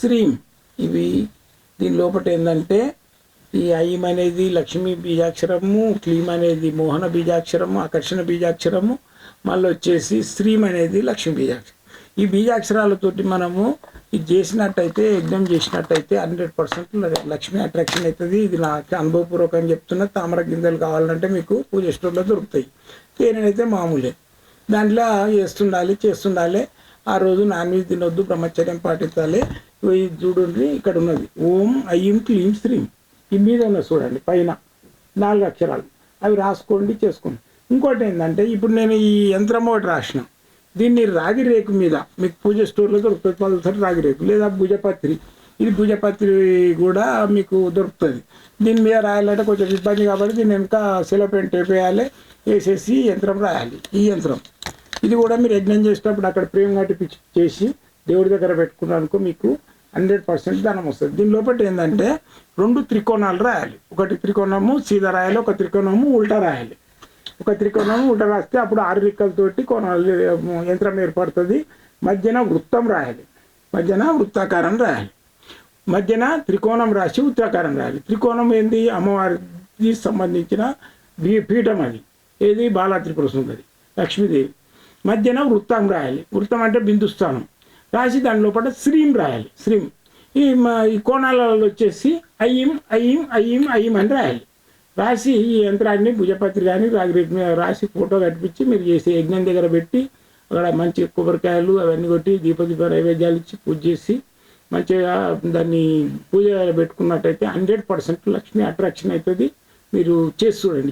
శ్రీం ఇవి దీని లోపల ఏంటంటే ఈ ఐం అనేది లక్ష్మీ బీజాక్షరము క్లీం అనేది మోహన బీజాక్షరము ఆకర్షణ బీజాక్షరము మళ్ళీ వచ్చేసి శ్రీం అనేది లక్ష్మీ బీజాక్షరం. ఈ బీజాక్షరాలతోటి మనము ఇది చేసినట్టయితే యజ్ఞం చేసినట్టయితే హండ్రెడ్ పర్సెంట్ లక్ష్మీ అట్రాక్షన్ అవుతుంది. ఇది నాకు అనుభవపూర్వకంగా చెప్తున్నా తామర గింజలు కావాలంటే మీకు పూజ స్టోర్లో దొరుకుతాయి. తేనెనైతే మామూలే. దాంట్లో చేస్తుండాలి చేస్తుండాలి. ఆ రోజు నాన్ వెజ్ తినొద్దు బ్రహ్మచర్యం పాటించాలి. ఇవి చూడండి ఇక్కడ ఉన్నది. ఓం ఐం క్లీం శ్రీం. ఈ మీద ఉన్నది చూడండి పైన నాలుగు అక్షరాలు. అవి రాసుకోండి చేసుకోండి. ఇంకోటి ఏంటంటే ఇప్పుడు నేను ఈ యంత్రం ఒకటి రాసిన. దీన్ని రాగి రేకు మీద మీకు పూజ స్టోర్లో దొరుకుతుంది పల్సరి రాగి రేకు లేదా భుజపత్రి. ఇది భుజపత్రి కూడా మీకు దొరుకుతుంది. దీని మీద రాయాలంటే కొంచెం ఇబ్బంది కాబట్టి దీని వెనుక సిలపెన్ వేయాలి వేసేసి యంత్రం రాయాలి. ఈ యంత్రం. ఇది కూడా మీరు యజ్ఞం చేసేటప్పుడు అక్కడ ప్రేమ కట్టి పిచ్చి చేసి దేవుడి దగ్గర పెట్టుకున్నానుకో మీకు హండ్రెడ్ పర్సెంట్ ధనం వస్తుంది. దీని లోపల ఏంటంటే రెండు త్రికోణాలు రాయాలి. ఒకటి త్రికోణము సీదా రాయాలి ఒక త్రికోణము ఉల్టా రాయాలి. ఒక త్రికోణము ఉల్టా రాస్తే అప్పుడు ఆరు రిక్కలతోటి కోణాలు యంత్రం ఏర్పడుతుంది. మధ్యన వృత్తం రాయాలి. మధ్యన వృత్తాకారం రాయాలి. మధ్యన త్రికోణం రాసి వృత్తాకారం రాయాలి. త్రికోణం ఏంది? అమ్మవారికి సంబంధించిన పీఠం అది. ఏది? బాలా త్రిపుర సుందరి. లక్ష్మీదేవి. మధ్యన వృత్తం రాయాలి. వృత్తం అంటే బిందుస్థానం. రాసి దాని లోపల శ్రీం రాయాలి. శ్రీం. ఈ ఈ కోణాలలో వచ్చేసి అయ్యం అయ్యం అయ్యం అయ్యం అని రాయాలి. రాసి ఈ యంత్రాన్ని భుజపత్రి కానీ రాగిరెడ్డి రాసి ఫోటో కట్టించి మీరు చేసే యజ్ఞం దగ్గర పెట్టి అక్కడ మంచి కొబ్బరికాయలు అవన్నీ కొట్టి దీపదీప నైవేద్యాలు ఇచ్చి పూజ చేసి మంచిగా దాన్ని పూజ పెట్టుకున్నట్టయితే హండ్రెడ్ పర్సెంట్ లక్ష్మీ అట్రాక్షన్ అవుతుంది. మీరు చేసి చూడండి.